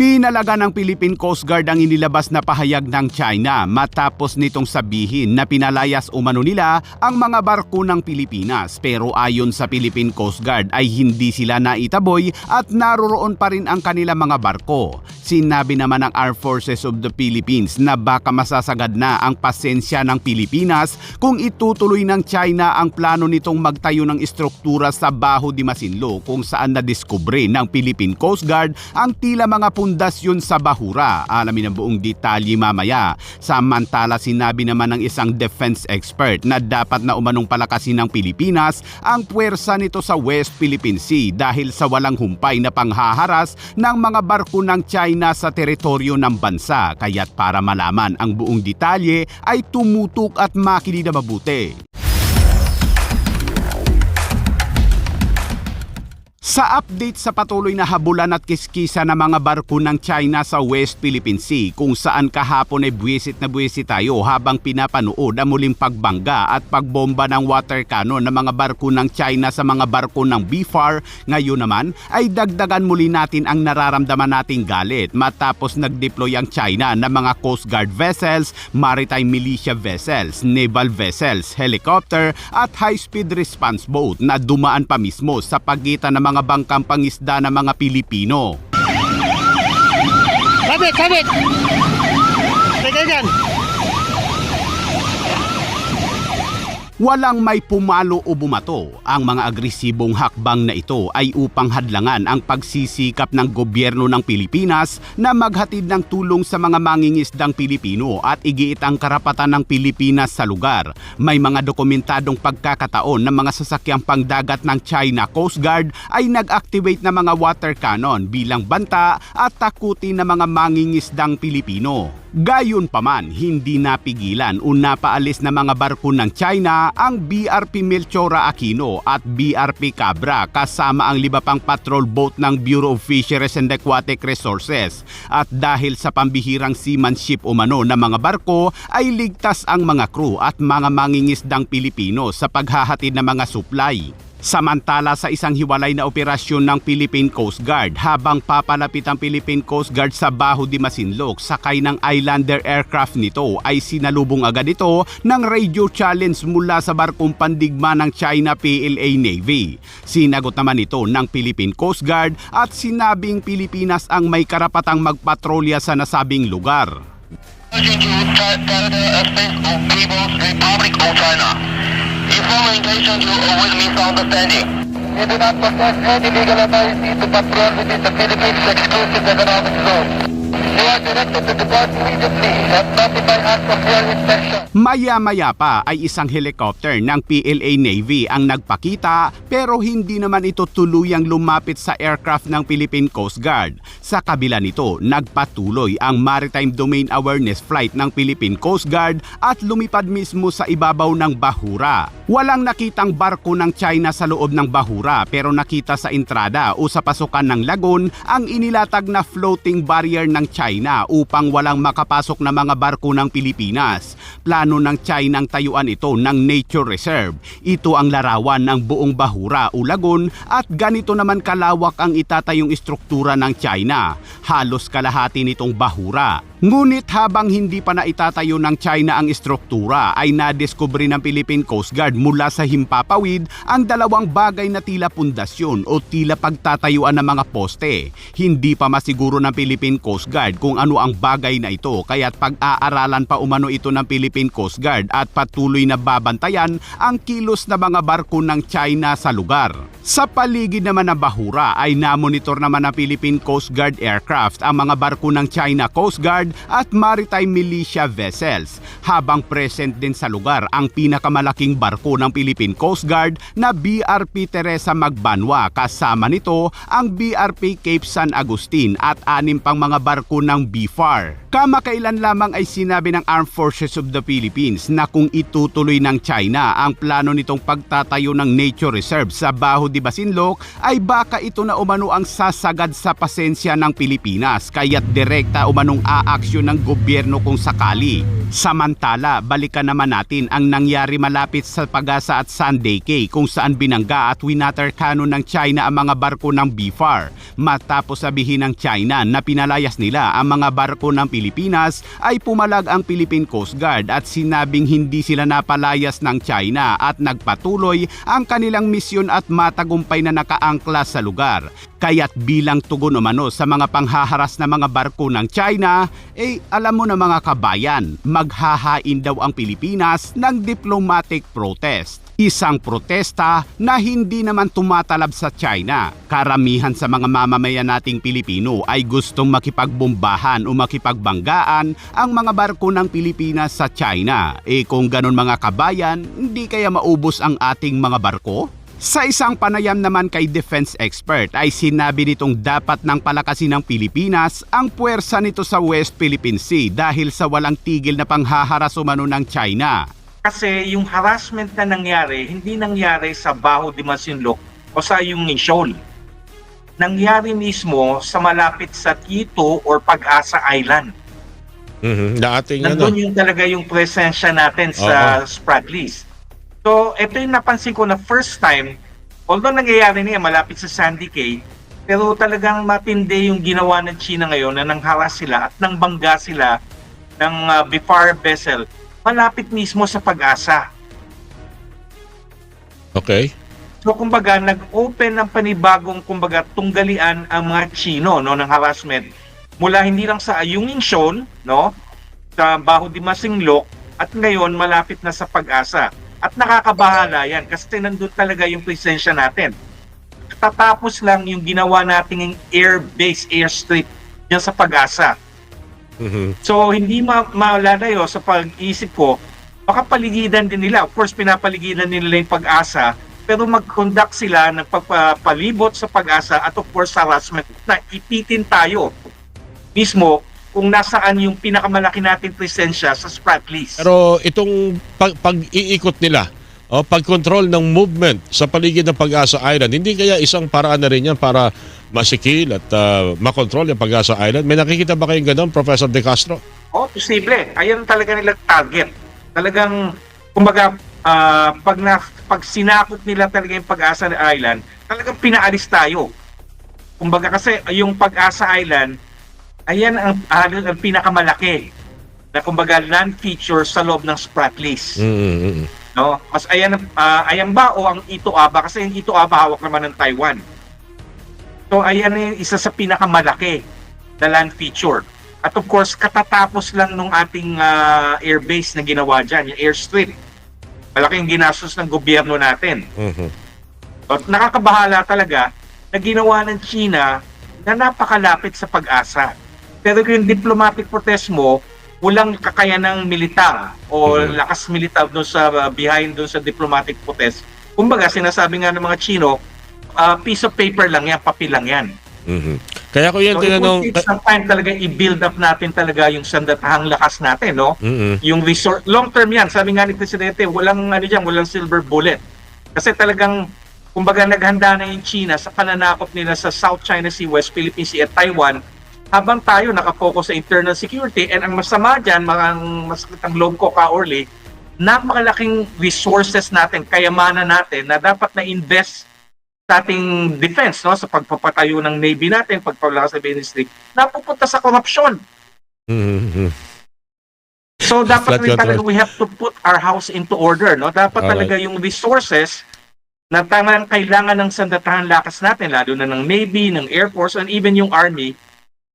Pinalaga ng Philippine Coast Guard ang inilabas na pahayag ng China matapos nitong sabihin na pinalayas umano nila ang mga barko ng Pilipinas pero ayon sa Philippine Coast Guard ay hindi sila naitaboy at naroroon pa rin ang kanilang mga barko. Sinabi naman ng Armed Forces of the Philippines na baka masasagad na ang pasensya ng Pilipinas kung itutuloy ng China ang plano nitong magtayo ng istruktura sa Baho de Masinloc kung saan nadiskubre ng Philippine Coast Guard ang tila mga pundasyon sa Bahura. Alamin ang buong detalye mamaya. Samantala sinabi naman ng isang defense expert na dapat na umanong palakasin ng Pilipinas ang puwersa nito sa West Philippine Sea dahil sa walang humpay na panghaharas ng mga barko ng China sa teritoryo ng bansa. Kaya't para malaman ang buong detalye ay tumutok at makinig na mabuti. Sa update sa patuloy na habulan at kiskisa ng mga barko ng China sa West Philippine Sea kung saan kahapon ay buwisit na buwisit tayo habang pinapanood ang muling pagbangga at pagbomba ng water cannon ng mga barko ng China sa mga barko ng BFAR ngayon naman ay dagdagan muli natin ang nararamdaman nating galit matapos nag-deploy ang China ng mga Coast Guard vessels, maritime militia vessels, naval vessels, helicopter at high-speed response boat na dumaan pa mismo sa pagitan ng mga bangkang pangisda ng mga Pilipino. Sabit, sabit! Teka dyan! Walang may pumalo o bumato. Ang mga agresibong hakbang na ito ay upang hadlangan ang pagsisikap ng gobyerno ng Pilipinas na maghatid ng tulong sa mga mangingisdang Pilipino at igiit ang karapatan ng Pilipinas sa lugar. May mga dokumentadong pagkakataon ng mga sasakyang pangdagat ng China Coast Guard ay nag-activate ng mga water cannon bilang banta at takutin ng mga mangingisdang Pilipino. Gayon pa man, hindi napigilan o napaalis na mga barko ng China ang BRP Melchora Aquino at BRP Cabra kasama ang libapang patrol boat ng Bureau of Fisheries and Aquatic Resources. At dahil sa pambihirang seamanship umano ng mga barko ay ligtas ang mga crew at mga mangingisdang Pilipino sa paghahatid ng mga supply. Samantala sa isang hiwalay na operasyon ng Philippine Coast Guard habang papalapit ang Philippine Coast Guard sa Baho de Masinloc sakay ng Islander aircraft nito ay sinalubong agad ito ng radio challenge mula sa barkong pandigma ng China PLA Navy. Sinagot naman ito ng Philippine Coast Guard at sinabing Pilipinas ang may karapatang magpatrolya sa nasabing lugar. Republic of China. Informal intention to avoid misunderstanding. We do not possess any legal authority to patrol within the Philippines exclusive economic zone. Maya-maya pa ay isang helicopter ng PLA Navy ang nagpakita pero hindi naman ito tuluyang lumapit sa aircraft ng Philippine Coast Guard. Sa kabila nito, nagpatuloy ang Maritime Domain Awareness Flight ng Philippine Coast Guard at lumipad mismo sa ibabaw ng Bahura. Walang nakitang barko ng China sa loob ng Bahura pero nakita sa entrada o sa pasukan ng lagon ang inilatag na floating barrier ng China upang walang makapasok na mga barko ng Pilipinas. Plano ng China ang tayuan ito ng Nature Reserve. Ito ang larawan ng buong Bahura o lagon at ganito naman kalawak ang itatayong istruktura ng China. Halos kalahati nitong Bahura. Ngunit habang hindi pa na itatayo ng China ang istruktura ay nadiskubre ng Philippine Coast Guard mula sa himpapawid ang dalawang bagay na tila pundasyon o tila pagtatayuan ng mga poste. Hindi pa masiguro ng Philippine Coast Guard kung ano ang bagay na ito kaya't pag-aaralan pa umano ito ng Philippine Coast Guard at patuloy na babantayan ang kilos na mga barko ng China sa lugar. Sa paligid naman ng Bahura ay namonitor naman ng Philippine Coast Guard aircraft ang mga barko ng China Coast Guard at maritime militia vessels habang present din sa lugar ang pinakamalaking barko ng Philippine Coast Guard na BRP Teresa Magbanwa kasama nito ang BRP Cape San Agustin at anim pang mga barko ng BFAR. Kamakailan lamang ay sinabi ng Armed Forces of the Philippines na kung itutuloy ng China ang plano nitong pagtatayo ng nature reserve sa Baho de Masinloc ay baka ito na umano ang sasagad sa pasensya ng Pilipinas kaya't direkta umanong aaksyon ng gobyerno kung sakali. Samantala, balikan naman natin ang nangyari malapit sa Pagasa at Sunday Cay kung saan binangga at winaterkano ng China ang mga barko ng BFAR. Matapos sabihin ng China na pinalayas nila ang mga barko ng Pilipinas ay pumalag ang Philippine Coast Guard at sinabing hindi sila napalayas ng China at nagpatuloy ang kanilang misyon at matagumpay na nakaangkla sa lugar. Kaya't bilang tugon umano sa mga panghaharas na mga barko ng China, eh alam mo na mga kabayan, maghahain daw ang Pilipinas ng diplomatic protest. Isang protesta na hindi naman tumatalab sa China. Karamihan sa mga mamamayan nating Pilipino ay gustong makipagbombahan o makipagbanggaan ang mga barko ng Pilipinas sa China. Eh kung ganun mga kabayan, hindi kaya maubos ang ating mga barko? Sa isang panayam naman kay defense expert ay sinabi nitong dapat nang palakasin ng Pilipinas ang puwersa nito sa West Philippine Sea dahil sa walang tigil na panghaharas umano ng China. Kasi yung harassment na nangyari, hindi nangyari sa Baho de Masinloc o sa yung Shoal. Nangyari mismo sa malapit sa Quito or Pag-asa Island. Mhm. Na ating ano. Nandun yung talaga yung presensya natin sa Spratlys. So, ito yung napansin ko na first time, although nangyayari niya malapit sa Sandy Cay, pero talagang matindi yung ginawa ng China ngayon na nangharas sila at nang bangga sila ng uh, BFAR vessel malapit mismo sa pag-asa. Okay. So kumbaga nag-open ng panibagong kumbaga tunggalian ang mga Chino no ng harassment mula hindi lang sa Ayungin Shoal no sa Baho de Masinloc at ngayon malapit na sa Pag-asa. At nakakabahala yan kasi nandun talaga yung presensya natin. Tatapos lang yung ginawa nating air base, airstrip dyan sa Pag-asa. Mhm. So hindi ma malalayo sa pag-isip ko, baka paligidan din nila. Of course, pinapaligidan nila yung pag-asa, pero mag-conduct sila ng pagpapalibot sa pag-asa at of course harassment na ipitin tayo mismo kung nasaan yung pinakamalaki nating presensya sa Spratlys. Pero itong pag- pag-iikot nila, o pag-control ng movement sa paligid ng Pag-asa Island, hindi kaya isang paraan na rin yan para masikil at ah, makontrol yung Pag-asa Island? May nakikita ba kayong ganun, Professor De Castro? Oh, posible. Ayan talaga nilang target. Talagang, kumbaga, ah, pag, na, pag sinakop nila talaga yung pag-asa island, talagang pinaalis tayo. Kumbaga kasi yung pag-asa island, ayan ang, ang, ang pinakamalaki na kumbaga land feature sa loob ng Spratlys. Mhm. No? Mas ayan, ah, ayan ba o ang Ito Aba? Kasi yung Ito Aba hawak naman ng Taiwan. So ayan yung isa sa pinakamalaki na land feature. At of course, katatapos lang nung ating ah, airbase na ginawa dyan, yung airstrip. Malaking ginastos ng gobyerno natin. Mhm. At nakakabahala talaga na ginawa ng China na napakalapit sa pag-asa. Pero kung yung diplomatic protest mo, walang kakayanang militar o Mhm. lakas militar doon sa uh, behind doon sa diplomatic protest. Kumbaga, sinasabi nga ng mga Chino, uh, piece of paper lang yan, papel lang yan. Mhm. Kaya ko yan So it tinanong... will take some time talaga i-build up natin talaga yung sandatahang lakas natin, no? Mhm. yung resort long term yan sabi nga ni presidente walang ano diyan walang silver bullet kasi talagang kumbaga naghanda na yung China sa pananakop nila sa South China Sea, West Philippine Sea at Taiwan habang tayo nakapokus sa internal security and ang masama diyan mga masakit ang loob ko ka Orly napakalaking resources natin kayamanan natin na dapat na invest sa ating defense no sa pagpapatayo ng navy natin pagpapalakas sa ministry napupunta sa korupsyon Mhm. So dapat rin talaga we have to put our house into order, no? Dapat Alright. talaga yung resources na tangang kailangan ng sandatahan lakas natin, lalo na ng Navy, ng Air Force, and even yung Army,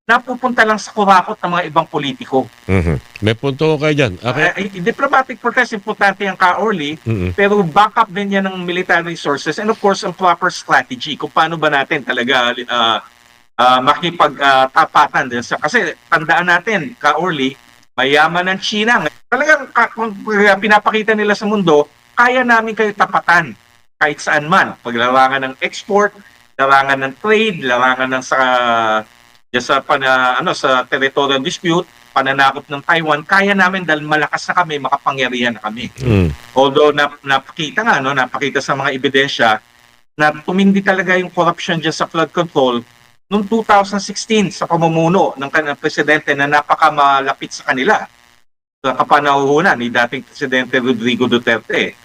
napupunta lang sa kurakot ng mga ibang politiko. Mhm. May punto ko kayo dyan. Okay. Uh, diplomatic protest, importante yung ka-orly, Mhm. pero backup din yan ng military resources and of course, ang proper strategy kung paano ba natin talaga uh, uh, makipagtapatan din. Sa, kasi tandaan natin, ka-orly, mayaman ng China. Talagang kung uh, pinapakita nila sa mundo, kaya namin kayo tapatan kahit saan man. Paglarangan ng export, larangan ng trade, larangan ng sa dyan sa pana, ano sa territorial dispute, pananakop ng Taiwan, kaya namin dahil malakas na kami, makapangyarihan na kami. Mhm. Although nap, napakita nga, no, napakita sa mga ebidensya na tumindi talaga yung corruption dyan sa flood control noong 2016 sa pamumuno ng kanilang presidente na napakamalapit sa kanila. sa kapanahunan ni dating Presidente Rodrigo Duterte.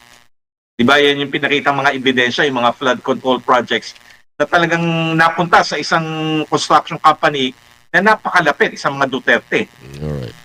Di ba yan yung pinakita mga ebidensya, yung mga flood control projects na talagang napunta sa isang construction company na napakalapit sa mga Duterte. Alright.